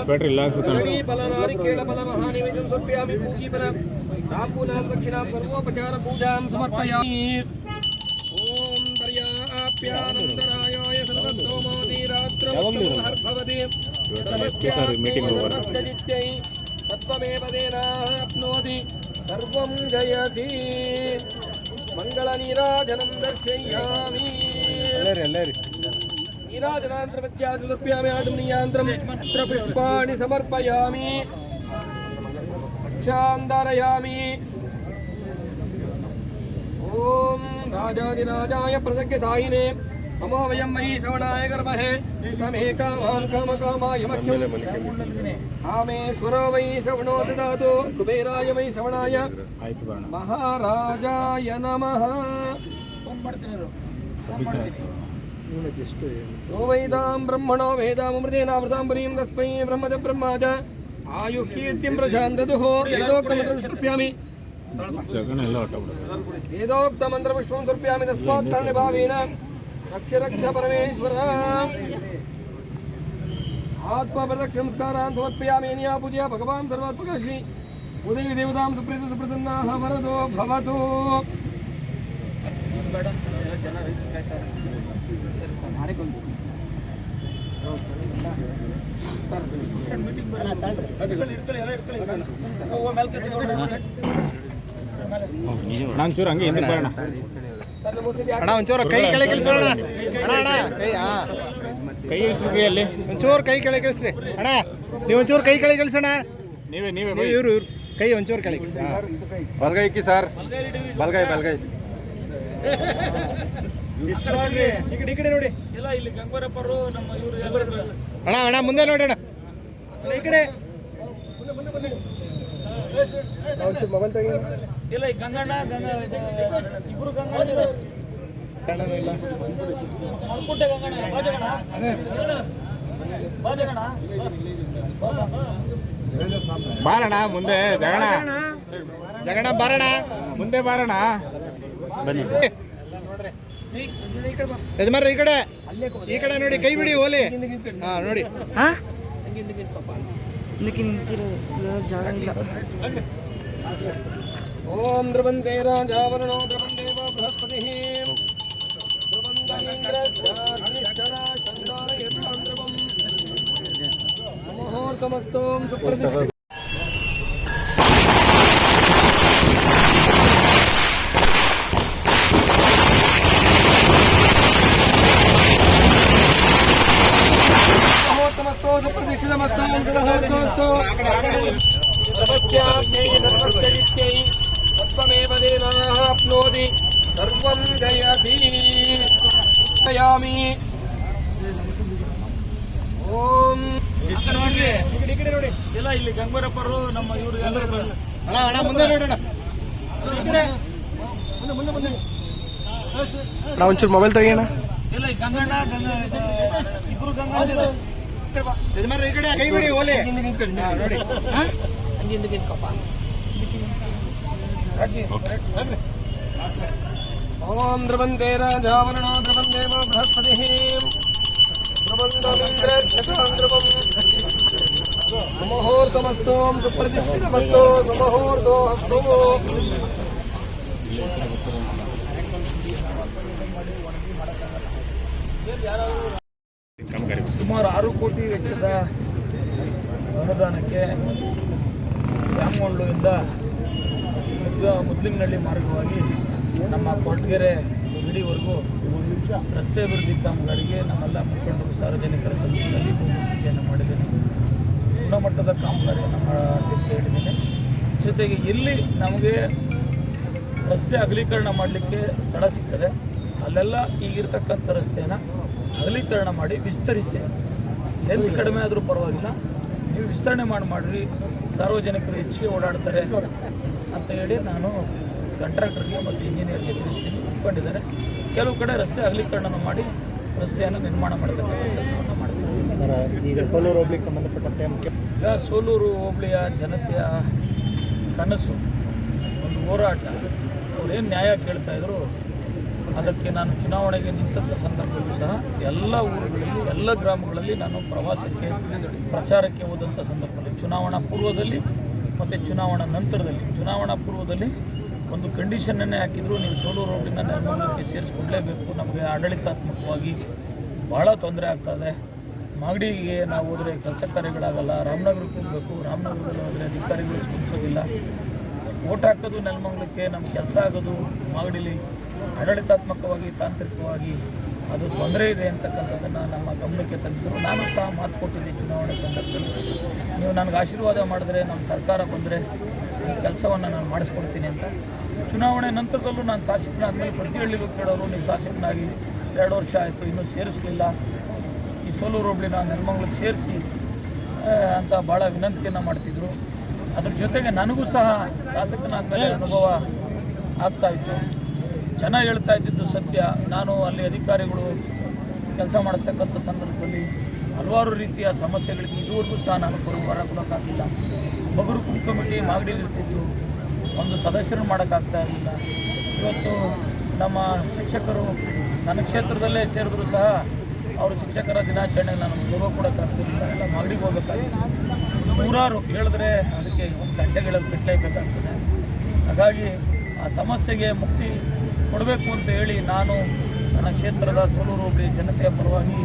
Sweater relax meeting over సత్వమేవ దేనాప్నోతి సర్వం జయతి. మంగళ నీరాజనం దర్శయామి. किराजनान्तर्पत्यादुलभ्यामि आदमनीयान्तरं तत्र पुष्पाणि समर्पयामि। क्षान्धारयामि ॐ राजाधिराजाय प्रसज्ञसायिने नमो वयं मयि श्रवणाय कर्महे समे कामान् कामकामाय श्रवणो ददातु कुबेराय मयि श्रवणाय। महाराजाय नमः। यो तो वैदां ब्रह्मणो वेदामृतेनावृतां पुरीं तस्मै ब्रह्मज ब्रह्मा च आयुः कीर्तिं प्रशान् ददुः वेदोक्तमन्त्रं समर्पयामि। वेदोक्तमन्त्रपुष्पं समर्पयामि तस्मात् कारणभावेन रक्ष रक्ष परमेश्वर। आत्मप्रदक्षंस्कारान् समर्पयामि। निया पूजया भगवान् सर्वात्मकश्री उदयविदेवतां सुप्रीत सुप्रसन्नाः। वरदो भवतु। ನಾನು ಚೂರು ಹಂಗೆ ಹಿಂದೆ ಬರೋಣ ಅಣ್ಣ ಒಂಚೂರು ಕೈ ಕೆಳಗೆ ಕೆಲ್ಸೋಣ ಅಣ್ಣ ಅಣ್ಣ ಕೈ ಇಳಿಸ್ಬಿಡ್ರಿ ಅಲ್ಲಿ. ಒಂಚೂರು ಕೈ ಕೆಳಗೆ ಕೆಲ್ಸ್ರಿ ಅಣ್ಣ ನೀವು ಒಂಚೂರು ಕೈ ಕೆಳಗೆ ಕೆಲ್ಸೋಣ ನೀವೇ ನೀವೇ ಇವರು ಇವ್ರು. ಕೈ ಒಂಚೂರು ಕೆಳಗೆ. ಬಲ್ಗೈ ಇಕ್ಕಿ ಸರ್. ಬಲ್ಗೈ ಬಲ್ಗೈ. ಈ ಕಡೆ ಈ ಕಡೆ ನೋಡಿ. ಅಣ್ಣ ಅಣ್ಣ ಮುಂದೆ ನೋಡಿ ಅಣ್ಣ. ಈ ಕಡೆ. ಒಂಚೂರು ಮೊಬೈಲ್ ತೆಗಿ ಇಲ್ಲ ಈ ಗಂಗಣ್ಣ ಗಂಗ ಇಬ್ರು ಗಂಗಣ್ಣ ಕನ್ನಡ ಇಲ್ಲ ಮಲ್ಕುಂಟೆ ಗಂಗಣ್ಣ ಬಾಜಗಣ ಬಾಜಗಣ ಬಾರಣ ಮುಂದೆ ಜಗಣ ಜಗಣ ಬಾರಣ ಮುಂದೆ ಬಾರಣ ಬನ್ನಿ. ಯಜಮಾನ್ರ ಈ ಕಡೆ. ಈ ಕಡೆ ನೋಡಿ ಕೈ ಬಿಡಿ ಓಲಿ. ಹಾ ನೋಡಿ. ಓಂ ಧ್ರುವಂತೆ ರಾಜಾವರಣೋ ಧ್ರುವಂದೇವ ಬೃಹಸ್ಪತಿ ಮುಹೂರ್ತಮಸ್ತೋಂ ಸುಪ್ರತಿಷ್ಠಿತ. ಇಲ್ಲ ಗಂಗೂರಪ್ಪರು ನಮ್ಮ ಇವರು ಅಣ್ಣ ಅಣ್ಣ ಮುಂದೆ ನೋಡಿ ಅಣ್ಣ ಮುಂದೆ ಮುಂದೆ ಒಂಚೂರು ಮೊಬೈಲ್ ತೆಗಿಯೋಣ. ಇಲ್ಲ ಗಂಗಣ್ಣ ಗಂಗ ಇಬ್ರು ಗಂಗಣ್ಣ ಯಜಮಾನ್ರ ಈ ಕಡೆ ಕೈ ಬಿಡಿ ಓಲಿ. ನೋಡಿ. ಹಂಗಿಂದ ಓಂ ಧ್ರುವಂತೆ ರಾಜಾವರಣೋ ಧ್ರುವಂದೇವ ಬೃಹಸ್ಪತಿ ಧ್ರುವಂ ಸುಮಾರು ಆರು ಕೋಟಿ ವೆಚ್ಚದ ಅನುದಾನಕ್ಕೆ ಜಾಮಗೊಂಡ್ಲಿಂದ ಮುದ್ಲಿಂಗನಹಳ್ಳಿ ಮಾರ್ಗವಾಗಿ ನಮ್ಮ ಕೊರಟಗೆರೆ ಇಡಿವರೆಗೂ ರಸ್ತೆ ಅಭಿವೃದ್ಧಿ ಕಾಮಗಾರಿಗೆ ನಮ್ಮೆಲ್ಲ ಮುಖಂಡರು ಸಾರ್ವಜನಿಕರ ಭೂಮಿ ಪೂಜೆಯನ್ನು ಮಾಡಿದ್ದೇನೆ ಗುಣಮಟ್ಟದ ಕಾಮಗಾರಿ ನಮ್ಮ ಹೇಳಿದ್ದೇನೆ ಜೊತೆಗೆ ಇಲ್ಲಿ ನಮಗೆ ರಸ್ತೆ ಅಗಲೀಕರಣ ಮಾಡಲಿಕ್ಕೆ ಸ್ಥಳ ಸಿಗ್ತದೆ. ಅಲ್ಲೆಲ್ಲ ಈಗಿರ್ತಕ್ಕಂಥ ರಸ್ತೆಯನ್ನು ಅಗಲೀಕರಣ ಮಾಡಿ ವಿಸ್ತರಿಸಿ. ಲೆಂತ್ ಕಡಿಮೆ ಆದರೂ ಪರವಾಗಿಲ್ಲ. ನೀವು ವಿಸ್ತರಣೆ ಮಾಡಿ, ಮಾಡಿರಿ. ಸಾರ್ವಜನಿಕರು ಹೆಚ್ಚಿಗೆ ಓಡಾಡ್ತಾರೆ ಅಂತ ಹೇಳಿ ನಾನು ಕಾಂಟ್ರಾಕ್ಟರ್ಗೆ ಮತ್ತು ಇಂಜಿನಿಯರ್ಗೆ ತಿಳಿಸ್ತೀನಿ. ಒಪ್ಕೊಂಡಿದ್ದಾರೆ. ಕೆಲವು ಕಡೆ ರಸ್ತೆ ಅಗಲೀಕರಣ ಮಾಡಿ ರಸ್ತೆಯನ್ನು ನಿರ್ಮಾಣ ಮಾಡತಕ್ಕಂಥ ಮಾಡ್ತೀವಿ ಈಗ ಸೋಲೂರು ಹೋಗ್ಲಿಕ್ಕೆ ಸಂಬಂಧಪಟ್ಟಂತೆ ಮುಖ್ಯ ಈಗ ಸೋಲೂರು ಹೋಬಳಿಯ ಜನತೆಯ ಕನಸು, ಒಂದು ಹೋರಾಟ. ಅವ್ರೇನು ನ್ಯಾಯ ಕೇಳ್ತಾ ಇದ್ರು? ಅದಕ್ಕೆ ನಾನು ಚುನಾವಣೆಗೆ ನಿಂತಂಥ ಸಂದರ್ಭದಲ್ಲೂ ಸಹ ಎಲ್ಲ ಊರುಗಳಲ್ಲಿ, ಎಲ್ಲ ಗ್ರಾಮಗಳಲ್ಲಿ ನಾನು ಪ್ರವಾಸಕ್ಕೆ, ಪ್ರಚಾರಕ್ಕೆ ಹೋದಂಥ ಸಂದರ್ಭದಲ್ಲಿ, ಚುನಾವಣಾ ಪೂರ್ವದಲ್ಲಿ ಮತ್ತು ಚುನಾವಣಾ ನಂತರದಲ್ಲಿ, ಚುನಾವಣಾ ಪೂರ್ವದಲ್ಲಿ ಒಂದು ಕಂಡೀಷನನ್ನೇ ಹಾಕಿದ್ರು, ನೀವು ಸೋಲೂರು ರೋಡಿನ ನಿರ್ಮಾಣಕ್ಕೆ ಸೇರಿಸ್ಕೊಡ್ಲೇಬೇಕು. ನಮಗೆ ಆಡಳಿತಾತ್ಮಕವಾಗಿ ಭಾಳ ತೊಂದರೆ ಆಗ್ತದೆ ಮಾಗಡಿಗೆ ನಾವು ಹೋದರೆ ಕೆಲಸ ಕಾರ್ಯಗಳಾಗಲ್ಲ, ರಾಮನಗರಕ್ಕೆ ಹೋಗಬೇಕು, ರಾಮನಗರದಲ್ಲಿ ಹೋದರೆ ಅಧಿಕಾರಿಗಳು ಸ್ಪಂದಿಸೋದಿಲ್ಲ. ಓಟ್ ಹಾಕೋದು ನೆಲಮಂಗಲಕ್ಕೆ ನಮ್ಮ ಕೆಲಸ ಆಗೋದು ಮಾಗಡಿಲಿ ಆಡಳಿತಾತ್ಮಕವಾಗಿ, ತಾಂತ್ರಿಕವಾಗಿ ಅದು ತೊಂದರೆ ಇದೆ ಅಂತಕ್ಕಂಥದ್ದನ್ನು ನಮ್ಮ ಗಮನಕ್ಕೆ ತಂದಿದ್ದರು ನಾನು ಸಹ ಮಾತು ಕೊಟ್ಟಿದ್ದೆ ಚುನಾವಣೆ ಸಂದರ್ಭದಲ್ಲಿ. ನೀವು ನನಗೆ ಆಶೀರ್ವಾದ ಮಾಡಿದ್ರೆ, ನಮ್ಮ ಸರ್ಕಾರ ಬಂದರೆ ಈ ಕೆಲಸವನ್ನು ನಾನು ಮಾಡಿಸ್ಕೊಡ್ತೀನಿ ಅಂತ. ಚುನಾವಣೆ ನಂತರದಲ್ಲೂ ನಾನು ಶಾಸಕನಾದಮೇಲೆ ಪ್ರತಿ ಹಳ್ಳಿಗೂ ಕೇಳೋರು, ನೀವು ಶಾಸಕನಾಗಿ ಎರಡು ವರ್ಷ ಆಯಿತು, ಇನ್ನೂ ಸೇರಿಸಲಿಲ್ಲ. ಸೋಲೂರು ಹೋಬಳಿನ ನೆಲಮಂಗ್ಲಕ್ಕೆ ಸೇರಿಸಿ ಅಂತ ಭಾಳ ವಿನಂತಿಯನ್ನು ಮಾಡ್ತಿದ್ರು. ಅದ್ರ ಜೊತೆಗೆ ನನಗೂ ಸಹ ಶಾಸಕನಾದ್ಮೇಲೆ ಅನುಭವ ಆಗ್ತಾ ಇತ್ತು. ಜನ ಹೇಳ್ತಾ ಇದ್ದಿದ್ದು ಸತ್ಯ. ನಾನು ಅಲ್ಲಿ ಅಧಿಕಾರಿಗಳು ಕೆಲಸ ಮಾಡಿಸ್ತಕ್ಕಂಥ ಸಂದರ್ಭದಲ್ಲಿ ಹಲವಾರು ರೀತಿಯ ಸಮಸ್ಯೆಗಳಿಗೆ ಇದುವರೆಗೂ ಸಹ ನಾನು ಹೊರ ಕೊಡೋಕ್ಕಾಗಲಿಲ್ಲ ಬಗರು ಕಮಿಟಿ ಮಾಗಡಿಲಿ ಇರ್ತಿತ್ತು. ಒಂದು ಸದಸ್ಯರು ಮಾಡೋಕ್ಕಾಗ್ತಾ ಇರಲಿಲ್ಲ. ಇವತ್ತು ನಮ್ಮ ಶಿಕ್ಷಕರು ನನ್ನ ಕ್ಷೇತ್ರದಲ್ಲೇ ಸೇರಿದ್ರು ಸಹ ಅವರು ಶಿಕ್ಷಕರ ದಿನಾಚರಣೆ ನಾನು ಗೌರವ ಕೊಡೋಕ್ಕಾಗ್ತಿರಲಿಲ್ಲ ಎಲ್ಲ ಮಾಗಡಿಗೆ ಹೋಗಬೇಕಾಗಿತ್ತು ನೂರಾರು ಹೇಳಿದ್ರೆ ಅದಕ್ಕೆ ಒಂದು ಗಂಟೆಗಳಲ್ಲಿ ಬಿಟ್ಟಲೇಬೇಕಾಗ್ತದೆ ಹಾಗಾಗಿ ಆ ಸಮಸ್ಯೆಗೆ ಮುಕ್ತಿ ಕೊಡಬೇಕು ಅಂತ ಹೇಳಿ ನಾನು ನನ್ನ ಕ್ಷೇತ್ರದ ಸೋಲೂರು ಹೋಬಳಿ ಜನತೆಯ ಪರವಾಗಿ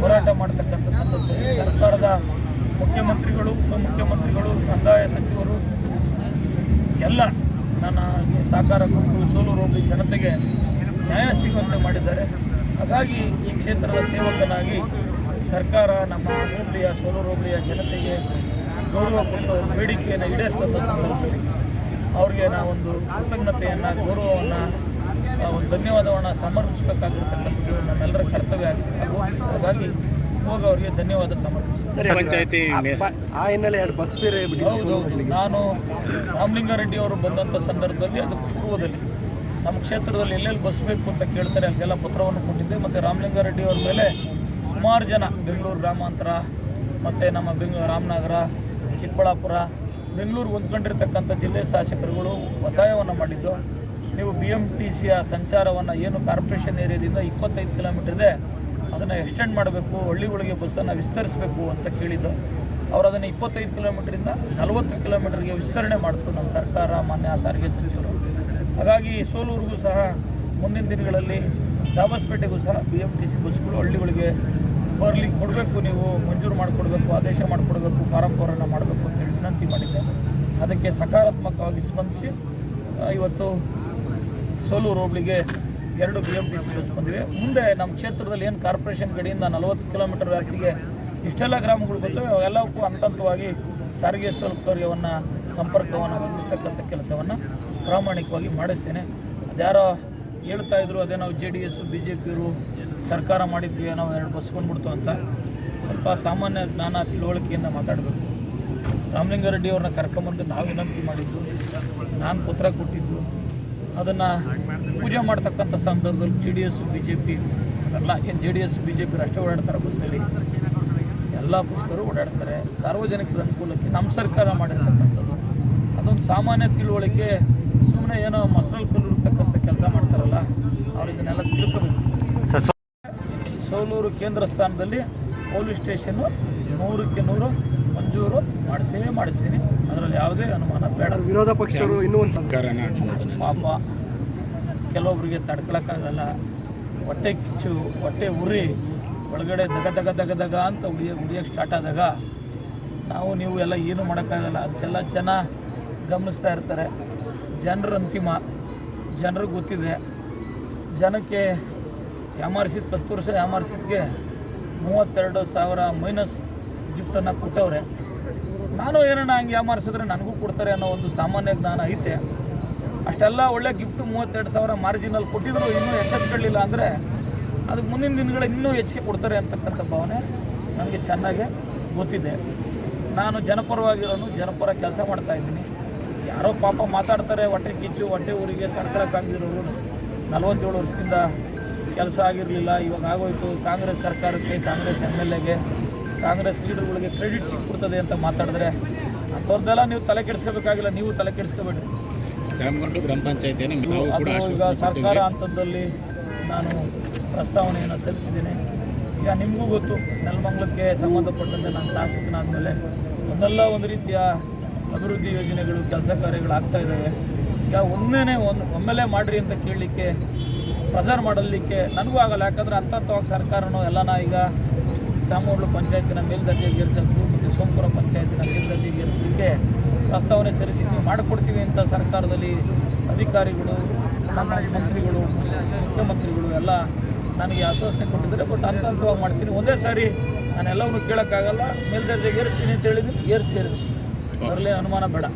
ಹೋರಾಟ ಮಾಡ್ತಕ್ಕಂಥ ಸಂದರ್ಭದಲ್ಲಿ ಸರ್ಕಾರದ ಮುಖ್ಯಮಂತ್ರಿಗಳು, ಉಪಮುಖ್ಯಮಂತ್ರಿಗಳು, ಕಂದಾಯ ಸಚಿವರು ಎಲ್ಲ ನನ್ನ ಸಹಕಾರ ಕೊಟ್ಟು ಸೋಲೂರು ಜನತೆಗೆ ನ್ಯಾಯ ಸಿಗುವಂತೆ ಮಾಡಿದ್ದಾರೆ. ಹಾಗಾಗಿ ಈ ಕ್ಷೇತ್ರದ ಸೇವಕನಾಗಿ ಸರ್ಕಾರ ನಮ್ಮ ಹೋಬಳಿಯ ಸೋಲೂರು ಹೋಬಳಿಯ ಜನತೆಗೆ ಗೌರವ ಕೊಟ್ಟು ಬೇಡಿಕೆಯನ್ನು ಈಡೇರಿಸಿದ ಸಂದರ್ಭದಲ್ಲಿ ಅವರಿಗೆ ನಾವೊಂದು ಕೃತಜ್ಞತೆಯನ್ನು ಗೌರವವನ್ನು ಒಂದು ಧನ್ಯವಾದವನ್ನು ಸಮರ್ಪಿಸಬೇಕಾಗಿರ್ತಕ್ಕಂಥದ್ದು ನಮ್ಮೆಲ್ಲರ ಕರ್ತವ್ಯ ಆಗಿದೆ. ಹಾಗಾಗಿ ಹೋಗಿ ಅವರಿಗೆ ಧನ್ಯವಾದ ಸಮರ್ಪಿಸಿ. ಸರಿ ಪಂಚಾಯತಿ ಆ ಹಿನ್ನೆಲೆ ಎರಡು ಬಸ್ ಬೇರೆ ನಾನು ರಾಮಲಿಂಗಾರೆಡ್ಡಿ ಅವರು ಬಂದಂಥ ಸಂದರ್ಭದಲ್ಲಿ ಅದಕ್ಕೆ ಪೂರ್ವದಲ್ಲಿ ನಮ್ಮ ಕ್ಷೇತ್ರದಲ್ಲಿ ಎಲ್ಲೆಲ್ಲಿ ಬಸ್ ಬೇಕು ಅಂತ ಕೇಳ್ತಾರೆ ಅಲ್ಲಿಗೆಲ್ಲ ಪತ್ರವನ್ನು ಕೊಟ್ಟಿದ್ದೆ. ಮತ್ತು ರಾಮಲಿಂಗಾರೆಡ್ಡಿ ಅವ್ರ ಮೇಲೆ ಸುಮಾರು ಜನ ಬೆಂಗಳೂರು ಗ್ರಾಮಾಂತರ, ಮತ್ತು ನಮ್ಮ ಬೆಂಗಳೂರು ರಾಮನಗರ, ಚಿಕ್ಕಬಳ್ಳಾಪುರ, ಬೆಂಗಳೂರು ಹೊಂದ್ಕೊಂಡಿರ್ತಕ್ಕಂಥ ಜಿಲ್ಲೆ ಶಾಸಕರುಗಳು ಒತ್ತಾಯವನ್ನು ಮಾಡಿದ್ದು, ನೀವು ಬಿ ಎಂ ಟಿ ಸಿಯ ಸಂಚಾರವನ್ನು ಏನು ಕಾರ್ಪೊರೇಷನ್ ಏರಿಯಾದಿಂದ ಇಪ್ಪತ್ತೈದು ಕಿಲೋಮೀಟರ್ ಇದೆ, ಅದನ್ನು ಎಕ್ಸ್ಟೆಂಡ್ ಮಾಡಬೇಕು, ಹಳ್ಳಿಗಳಿಗೆ ಬಸ್ಸನ್ನು ವಿಸ್ತರಿಸಬೇಕು ಅಂತ ಕೇಳಿದ್ದು. ಅವರು ಅದನ್ನು ಇಪ್ಪತ್ತೈದು ಕಿಲೋಮೀಟ್ರಿಂದ ನಲವತ್ತು ಕಿಲೋಮೀಟರ್ಗೆ ವಿಸ್ತರಣೆ ಮಾಡಿತು ನಮ್ಮ ಸರ್ಕಾರ, ಮಾನ್ಯ ಸಾರಿಗೆ ಸಚಿವರು. ಹಾಗಾಗಿ ಸೋಲೂರಿಗೂ ಸಹ ಮುಂದಿನ ದಿನಗಳಲ್ಲಿ ದಾಬಸ್ಪೇಟೆಗೂ ಸಹ ಬಿ ಎಂ ಟಿ ಸಿ ಬಸ್ಗಳು ಹಳ್ಳಿಗಳಿಗೆ ಬರಲಿಕ್ಕೆ ಕೊಡಬೇಕು ನೀವು, ಮಂಜೂರು ಮಾಡಿಕೊಡ್ಬೇಕು, ಆದೇಶ ಮಾಡಿಕೊಡ್ಬೇಕು, ಫಾರಂ ಕೋರನ್ನು ಮಾಡಬೇಕು ಅಂತೇಳಿ ವಿನಂತಿ ಮಾಡಿದ್ದೆ ಅದಕ್ಕೆ ಸಕಾರಾತ್ಮಕವಾಗಿ ಸ್ಪಂದಿಸಿ ಇವತ್ತು ಸೋಲೂರು ಹೋಬಳಿಗೆ ಎರಡು B M T C bus ಬಂದಿವೆ. ಮುಂದೆ ನಮ್ಮ ಕ್ಷೇತ್ರದಲ್ಲಿ ಏನು ಕಾರ್ಪೊರೇಷನ್ ಕಡೆಯಿಂದ ನಲವತ್ತು ಕಿಲೋಮೀಟರ್ ವ್ಯಾಪ್ತಿಗೆ ಇಷ್ಟೆಲ್ಲ ಗ್ರಾಮಗಳು ಬರ್ತವೆ ಅವೆಲ್ಲವಕ್ಕೂ ಹಂತ ಹಂತವಾಗಿ ಸಾರಿಗೆ ಸೌಕರ್ಯವನ್ನು ಸಂಪರ್ಕವನ್ನು ಒದಗಿಸ್ತಕ್ಕಂಥ ಕೆಲಸವನ್ನು ಪ್ರಾಮಾಣಿಕವಾಗಿ ಮಾಡಿಸ್ತೇನೆ. ಅದ್ಯಾರೋ ಹೇಳ್ತಾ ಇದ್ರು, ಅದೇ ನಾವು J D S B J ಪಿಯವರು ಸರ್ಕಾರ ಮಾಡಿದ್ವಿ ನಾವು ಎರಡು ಬಸ್ ಬಂದ್ಬಿಡ್ತು ಅಂತ. ಸ್ವಲ್ಪ ಸಾಮಾನ್ಯ ಜ್ಞಾನ ತಿಳುವಳಿಕೆಯಿಂದ ಮಾತಾಡಬೇಕು. ರಾಮಲಿಂಗಾರೆಡ್ಡಿ ಅವ್ರನ್ನ ಕರ್ಕೊಂಬಂದು ನಾವು ವಿನಂತಿ ಮಾಡಿದ್ದು, ನಾನು ಪತ್ರ ಕೊಟ್ಟಿದ್ದು, ಅದನ್ನು ಪೂಜೆ ಮಾಡ್ತಕ್ಕಂಥ ಸಂದರ್ಭದಲ್ಲಿ J D S B J P ಎಲ್ಲ ಏನು J D S B J P ಅಷ್ಟೇ ಓಡಾಡ್ತಾರೆ ಬಸ್ಸಲ್ಲಿ. ಎಲ್ಲ ಬಸ್ಸರು ಓಡಾಡ್ತಾರೆ. ಸಾರ್ವಜನಿಕರ ಅನುಕೂಲಕ್ಕೆ ನಮ್ಮ ಸರ್ಕಾರ ಮಾಡಿರ್ತಕ್ಕಂಥದ್ದು. ಅದೊಂದು ಸಾಮಾನ್ಯ ತಿಳುವಳಿಕೆ ಸುಮ್ಮನೆ ಏನೋ ಮಸರಲ್ಲಿ ಕಲ್ಲು ಇರ್ತಕ್ಕಂಥ ಕೆಲಸ ಮಾಡ್ತಾರಲ್ಲ ಅವ್ರು ಇದನ್ನೆಲ್ಲ ತಿಳ್ಕೋಬೇಕು. ಸೋಲೂರು ಕೇಂದ್ರ ಸ್ಥಾನದಲ್ಲಿ ಪೊಲೀಸ್ ಸ್ಟೇಷನ್ನು ನೂರಕ್ಕೆ ನೂರು ಮಂಜೂರು ಮಾಡಿಸೇ ಮಾಡಿಸ್ತೀನಿ. ಅದರಲ್ಲಿ ಯಾವುದೇ ಅನುಮಾನ ಬೇಡ. ವಿರೋಧ ಪಕ್ಷದವರು ಇನ್ನೂ ಒಂದು ಪಾಪ ಕೆಲವೊಬ್ಬರಿಗೆ ತಡ್ಕೊಳಕ್ಕಾಗಲ್ಲ. ಹೊಟ್ಟೆ ಕಿಚ್ಚು ಹೊಟ್ಟೆ ಉರಿ ಒಳಗಡೆ ದಗ ದಗ ದಗ ದಗ ಅಂತ ಉಡಿಯ ಉಡಿಯೋಕ್ಕೆ ಸ್ಟಾರ್ಟ್ ಆದಾಗ ನಾವು ನೀವು ಎಲ್ಲ ಏನು ಮಾಡೋಕ್ಕಾಗಲ್ಲ. ಅದಕ್ಕೆಲ್ಲ ಜನ ಗಮನಿಸ್ತಾ ಇರ್ತಾರೆ. ಜನರ ಅಂತಿಮ. ಜನರಿಗೆ ಗೊತ್ತಿದೆ. ಜನಕ್ಕೆ ಯಾಮಾರಿಸಿದ ಹತ್ತು ವರ್ಷ ಯಾಮಾರಿಸಿದ್ಗೆ ಮೂವತ್ತೆರಡು ಸಾವಿರ ಮೈನಸ್ ಗಿಫ್ಟನ್ನು ಕೊಟ್ಟವ್ರೆ. ನಾನು ಏನನ್ನ ಹಂಗೆ ಯಾಮಾರಿಸಿದ್ರೆ ನನಗೂ ಕೊಡ್ತಾರೆ ಅನ್ನೋ ಒಂದು ಸಾಮಾನ್ಯ ಜ್ಞಾನ ಐತೆ. ಅಷ್ಟೆಲ್ಲ ಒಳ್ಳೆ ಗಿಫ್ಟ್ ಮೂವತ್ತೆರಡು ಸಾವಿರ ಮಾರ್ಜಿನಲ್ಲಿ ಕೊಟ್ಟಿದ್ರು ಇನ್ನೂ ಎಚ್ಚೆತ್ಕೊಳ್ಳಿಲ್ಲ ಅಂದರೆ ಅದಕ್ಕೆ ಮುಂದಿನ ದಿನಗಳಲ್ಲಿ ಇನ್ನೂ ಹೆಚ್ಚಿಗೆ ಕೊಡ್ತಾರೆ ಅಂತಕ್ಕಂಥ ಭಾವನೆ ನನಗೆ ಚೆನ್ನಾಗೆ ಗೊತ್ತಿದೆ. ನಾನು ಜನಪರವಾಗಿರೋನು ಜನಪರ ಕೆಲಸ ಮಾಡ್ತಾ ಇದ್ದೀನಿ. ಯಾರೋ ಪಾಪ ಮಾತಾಡ್ತಾರೆ ಹೊಟ್ಟೆ ಕಿಚ್ಚು ಹೊಟ್ಟೆ ಊರಿಗೆ ತಡ್ಕೊಳಕ್ಕಾಗಿರೋರು ನಲವತ್ತೇಳು ವರ್ಷದಿಂದ ಕೆಲಸ ಆಗಿರಲಿಲ್ಲ ಇವಾಗ ಆಗೋಯ್ತು. ಕಾಂಗ್ರೆಸ್ ಸರ್ಕಾರಕ್ಕೆ ಕಾಂಗ್ರೆಸ್ ಎಂ ಎಲ್ ಎಗೆ ಕಾಂಗ್ರೆಸ್ ಲೀಡರ್ಗಳಿಗೆ ಕ್ರೆಡಿಟ್ ಸಿಕ್ಬಿಡ್ತದೆ ಅಂತ ಮಾತಾಡಿದ್ರೆ ಅಂಥವ್ರದ್ದೆಲ್ಲ ನೀವು ತಲೆ ಕೆಡಿಸ್ಕೋಬೇಕಾಗಿಲ್ಲ ನೀವು ತಲೆ ಕೆಡಿಸ್ಕೋಬೇಡಿ. ರಾಮಗೊಂಡು ಗ್ರಾಮ ಪಂಚಾಯತಿ ಈಗ ಸರ್ಕಾರ ಹಂತದಲ್ಲಿ ನಾನು ಪ್ರಸ್ತಾವನೆಯನ್ನು ಸಲ್ಲಿಸಿದ್ದೀನಿ. ಈಗ ನಿಮಗೂ ಗೊತ್ತು ನೆಲಮಂಗ್ಲಕ್ಕೆ ಸಂಬಂಧಪಟ್ಟಂತೆ ನಾನು ಶಾಸಕನಾದಮೇಲೆ ಒಂದಲ್ಲ ಒಂದು ರೀತಿಯ ಅಭಿವೃದ್ಧಿ ಯೋಜನೆಗಳು, ಕೆಲಸ ಕಾರ್ಯಗಳು ಆಗ್ತಾ ಇದ್ದಾವೆ ಈಗ ಒಮ್ಮೆನೇ ಒಂದು, ಒಮ್ಮೆಲೇ ಮಾಡಿರಿ ಅಂತ ಕೇಳಲಿಕ್ಕೆ, ಪ್ರಸಾರ ಮಾಡಲಿಕ್ಕೆ ನನಗೂ ಆಗಲ್ಲ. ಯಾಕಂದರೆ ಅಂತತ್ವಾಗಿ ಸರ್ಕಾರನೂ, ಎಲ್ಲನ ಈಗ ಕಾಮೂರ್ಲು ಪಂಚಾಯತಿನ ಮೇಲ್ದರ್ಜೆಗೇರಿಸಬೇಕು ಮತ್ತು ಸೋಮಪುರ ಪಂಚಾಯತಿನ ಮೇಲ್ದರ್ಜೆಗೇರಿಸಲಿಕ್ಕೆ ಪ್ರಸ್ತಾವನೆ ಸಲ್ಲಿಸಿ ನೀವು ಮಾಡಿಕೊಡ್ತೀವಿ ಅಂತ ಸರ್ಕಾರದಲ್ಲಿ ಅಧಿಕಾರಿಗಳು, ನಮ್ಮ ಮಂತ್ರಿಗಳು, ಮುಖ್ಯಮಂತ್ರಿಗಳು ಎಲ್ಲ ನನಗೆ ಆಶ್ವಾಸನೆ ಕೊಟ್ಟಿದ್ದಾರೆ. ಬಟ್ ಹಂತ ಹಂತವಾಗಿ ಮಾಡ್ತೀನಿ. ಒಂದೇ ಸಾರಿ ನಾನು ಎಲ್ಲವನ್ನೂ ಕೇಳೋಕ್ಕಾಗಲ್ಲ. ಮೇಲ್ದರ್ಜೆಗೆ ಏರಿಸ್ತೀನಿ ಅಂತ ಹೇಳಿದ್ದೀನಿ ಏರಿಸಿ ಏರಿಸ್ತೀನಿ ಅದರಲ್ಲಿ ಅನುಮಾನ ಬೇಡ.